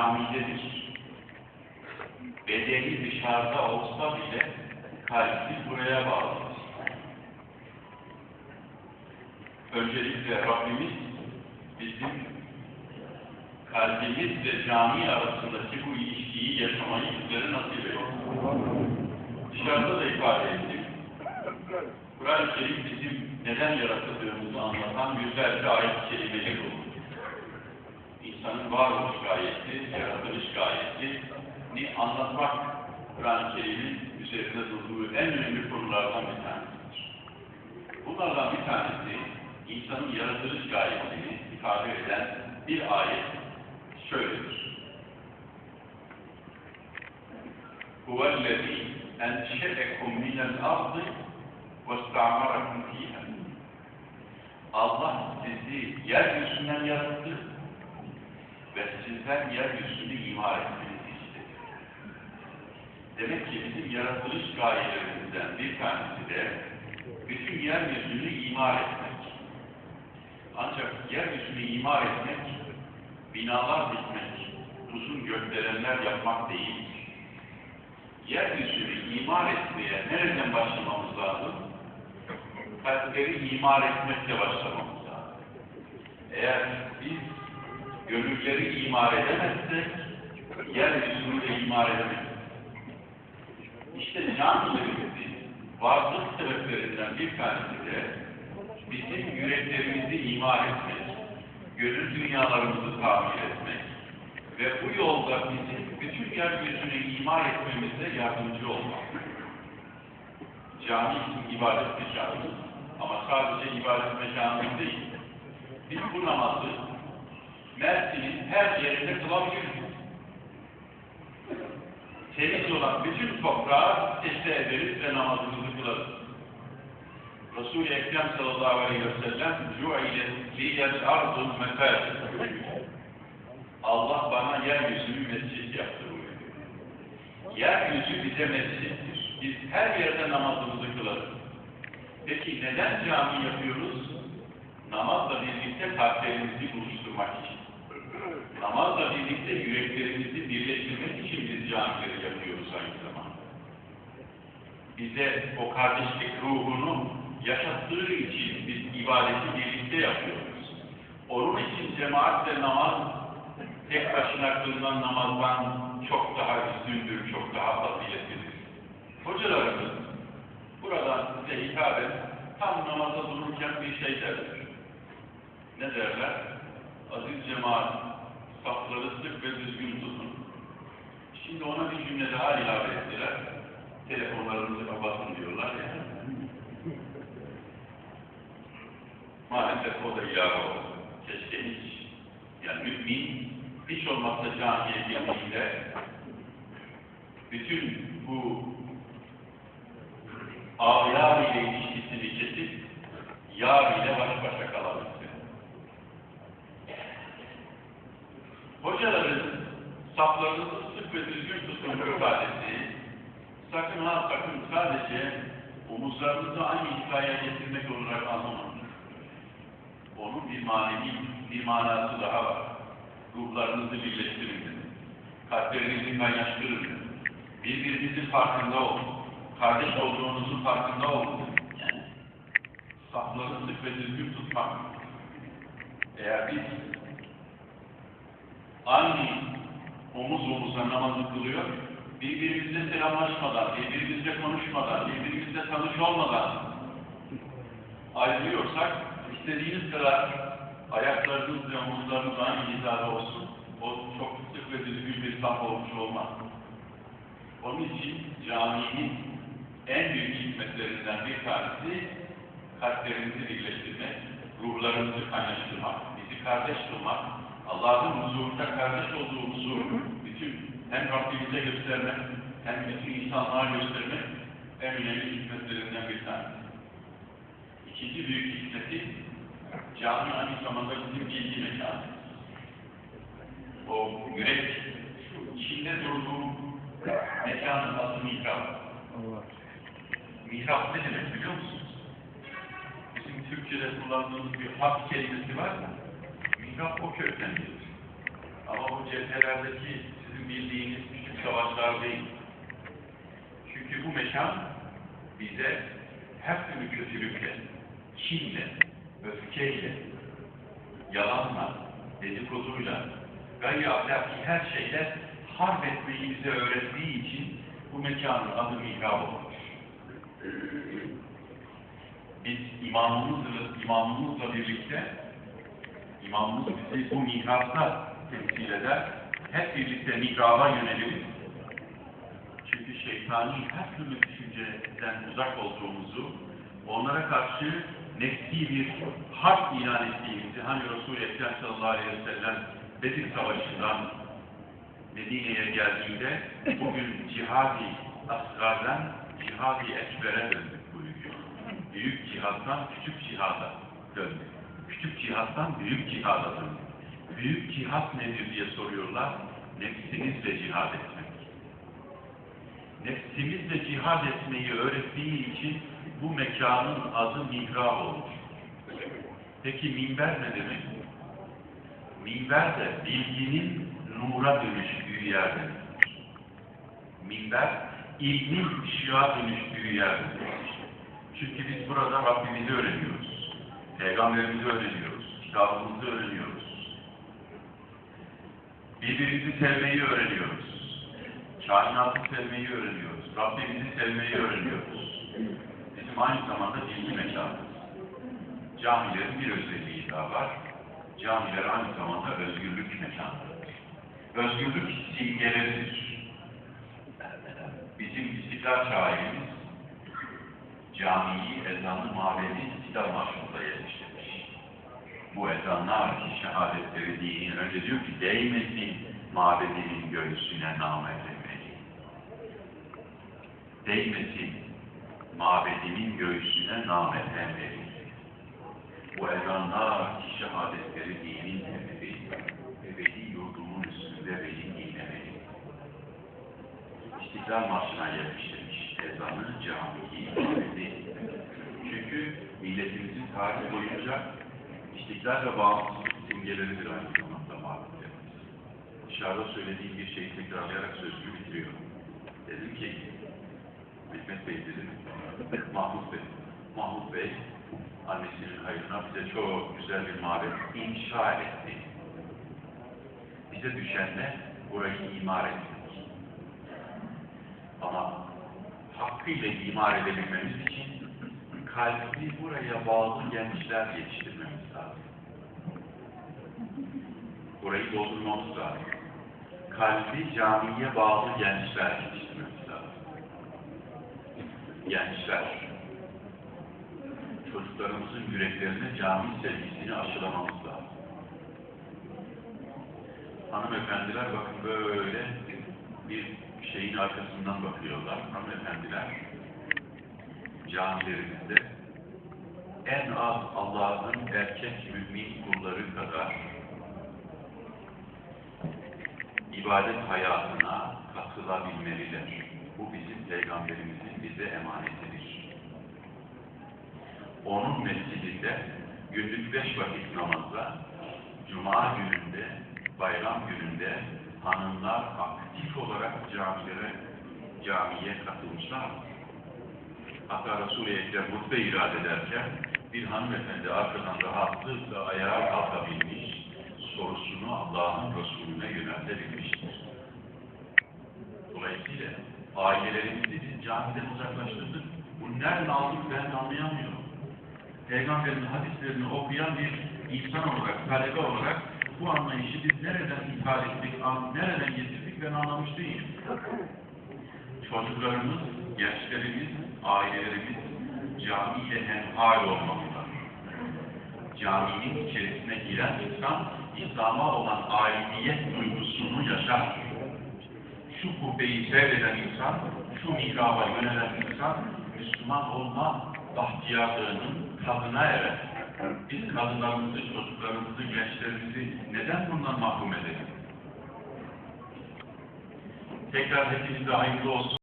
camidedir. Bedeni dışarıda olsa bile kalbi buraya bağlıdır. Öncelikle Rabbimiz bizim kalbimiz ve cami arasındaki bu ilişkiyi yaşamayı bizlere nasip eylesin. Dışarıda da ifade ettik. Kur'an-ı Kerim bizim neden yaratıldığımızı anlatan yüzlerce ayet-i kerimeler olur insanın varoluş gayesi, yaratılış gayesini anlatmak Kur'an-ı Kerim'in üzerinde durduğu en önemli konulardan bir tanesidir. Bunlardan bir tanesi insanın yaratılış gayesini ifade eden bir ayet şöyledir. Huvellezî enşe'ekum minel ardı ve sta'marakum fîhâ. Allah sizi yeryüzünden yarattı ve sizden yeryüzünü imar etmenizi istedi. Demek ki bizim yaratılış gayelerimizden bir tanesi de bütün yeryüzünü imar etmek. Ancak yeryüzünü imar etmek, binalar dikmek, uzun gökdelenler yapmak değil. Yeryüzünü imar etmeye nereden başlamamız lazım? kalpleri imar etmekle başlamamız lazım. Eğer gönülleri imar edemezsek, yeryüzünü de imar edemeyiz. İşte camilerimizin varlık sebeplerinden bir tanesi de bizim yüreklerimizi imar etmek, gönül dünyalarımızı tamir etmek ve bu yolda bizim bütün yeryüzünü imar etmemize yardımcı olmak. Cami için ibadet mekanımız ama sadece ibadet mekanımız değil. Biz bu namazı Mersin'in her yerinde bulabilir Temiz olan bütün toprağı teslim ederiz ve namazımızı kılarız. Resul-i Ekrem sallallahu aleyhi ve sellem cu'ile liyel arzul mefâd Allah bana yeryüzünü mescid yaptı buyuruyor. Yeryüzü bize mescittir. Biz her yerde namazımızı kılarız. Peki neden cami yapıyoruz? Namazla birlikte kalplerimizi buluşturmak için. Namazla birlikte yüreklerimizi birleştirmek için biz camileri yapıyoruz aynı zamanda. Bize o kardeşlik ruhunu yaşattığı için biz ibadeti birlikte yapıyoruz. Onun için cemaatle namaz tek başına kılınan namazdan çok daha üstündür, çok daha faziletlidir. Hocalarımız buradan size hitaben tam namaza dururken bir şey derler. Ne derler? Aziz cemaat, safları sık ve düzgün tutun. Şimdi ona bir cümle daha ilave ettiler. Telefonlarınızı kapatın diyorlar ya. Maalesef o da ilave oldu. Keşke hiç, yani mümin hiç olmazsa camiye girdiğinde bütün bu ağlar ile ilişkisini kesip yar ile baş ve düzgün tutun ifadesi sakın ha sakın sadece omuzlarınızı aynı hikayeye getirmek olarak anlamayın. Onun bir manevi, bir manası daha var. Ruhlarınızı birleştirin. Kalplerinizi kaynaştırın. Birbirinizin farkında olun. Kardeş olduğunuzun farkında olun. Yani safları sık ve düzgün tutmak. Eğer biz aynı omuz omuza namazı kılıyor, birbirimizle selamlaşmadan, birbirimizle konuşmadan, birbirimizle tanış olmadan ayrılıyorsak, istediğiniz kadar ayaklarınız ve omuzlarınız aynı hizada olsun, o çok sık ve düzgün bir saf olmuş olmaz. Onun için caminin en büyük hizmetlerinden bir tanesi kalplerimizi birleştirmek, ruhlarımızı kaynaştırmak, bizi kardeş kılmak, Allah'ın huzurunda kardeş olduğumuzu bütün hem Rabbimize göstermek, hem bütün insanlığa göstermek en önemli hizmetlerinden bir tanesi. İkinci büyük hizmeti cami aynı zamanda bizim bilgi mekanı. O yürek içinde durduğu mekanın adı mihrap. Mihrap ne demek biliyor musunuz? Bizim Türkçe'de kullandığımız bir harf kelimesi var ya, mihrap o kökten gelir. Ama bu cephelerdeki sizin bildiğiniz küçük savaşlar değil. Çünkü bu mekan bize her türlü kötülükle, kinle, öfkeyle, yalanla, dedikoduyla, gayri ahlaki her şeyle harp etmeyi bize öğrettiği için bu mekanın adı mihrab olmuş. Biz imamımızla, imamımızla birlikte imamımız bizi bu mihrapta temsil eder. Hep birlikte mihraba yöneliriz. Çünkü şeytani her türlü düşünceden uzak olduğumuzu, onlara karşı nefsi bir harp ilan ettiğimizi, hani Resul-i Ekrem sallallahu aleyhi ve sellem Bedir Savaşı'ndan Medine'ye geldiğinde bugün cihadi asgardan cihadi ekbere döndük buyuruyor. Büyük cihattan küçük cihada döndük. Küçük cihattan büyük cihada döndük. Büyük cihat nedir diye soruyorlar. Nefsimizle cihad etmek. Nefsimizle cihad etmeyi öğrettiği için bu mekanın adı mihrab olmuş. Peki minber ne demek? Minber de bilginin nura dönüştüğü yer demek. Minber ilmin ışığa dönüştüğü yer demek. Çünkü biz burada Rabbimizi öğreniyoruz. Peygamberimizi öğreniyoruz. Kitabımızı öğreniyoruz. Birbirimizi sevmeyi öğreniyoruz. Kainatı sevmeyi öğreniyoruz. Rabbimizi sevmeyi öğreniyoruz. Bizim aynı zamanda bilgi mekanımız. Camilerin bir özelliği daha var. Camiler aynı zamanda özgürlük mekanlarıdır. Özgürlük simgeleridir. Bizim İstiklal şairimiz camiyi, ezanı, mabedi İstiklal Marşı'nda yerleştirmiş. Bu ezanlar ki şehadetleri dini önce diyor ki değmesin mabedinin göğsüne namet emeği. Değmesin mabedimin göğsüne namet emeği. Bu ezanlar ki şehadetleri dinin emri, ebedi yurdumun üstünde veli dinlemeli. İstiklal Marşı'na yerleştirmiş ezanı, camiyi, mabedi. Tarih boyunca istiklal ve bağımsızlık simgeleridir aynı zamanda mabedlerimiz. Dışarıda söylediğim bir şeyi tekrarlayarak sözümü bitiriyorum. Dedim ki, Mehmet Bey dedim, Mahmut Bey, Mahmut Bey, annesinin hayrına bize çok güzel bir mabet inşa etti. Bize düşen de burayı imar etmek. Ama hakkıyla imar edebilmemiz için kalbi buraya bağlı gençler yetiştirmemiz lazım. Burayı doldurmamız lazım. Kalbi camiye bağlı gençler yetiştirmemiz lazım. Gençler, çocuklarımızın yüreklerine cami sevgisini aşılamamız lazım. Hanımefendiler bakın böyle bir şeyin arkasından bakıyorlar. Hanımefendiler camilerimizde en az Allah'ın erkek mümin kulları kadar ibadet hayatına katılabilmeliler. Bu bizim Peygamberimizin bize emanetidir onun mescidinde günlük beş vakit namazda, cuma gününde, bayram gününde hanımlar aktif olarak camilere, camiye katılmışlar. Hatta Resul-i Ekrem hutbe irade ederken bir hanımefendi arkadan rahatlıkla ayağa kalkabilmiş, sorusunu Allah'ın Resulüne yöneltebilmiştir. Dolayısıyla ailelerimizi camiden uzaklaştırdık. Bu nereden aldık ben anlayamıyorum. Peygamberin hadislerini okuyan bir insan olarak, talebe olarak bu anlayışı biz nereden ithal ettik, nereden getirdik ben anlamış değilim. Çocuklarımız, gençlerimiz, ailelerimiz camiyle hemhal olmalılar. Caminin içerisine giren insan, İslam'a olan aidiyet duygusunu yaşar. Şu kubbeyi seyreden insan, şu mihraba yönelen insan, Müslüman olma bahtiyarlığının tadına erer. Biz kadınlarımızı, çocuklarımızı, gençlerimizi neden bundan mahrum edelim? Tekrar hepinize hayırlı olsun.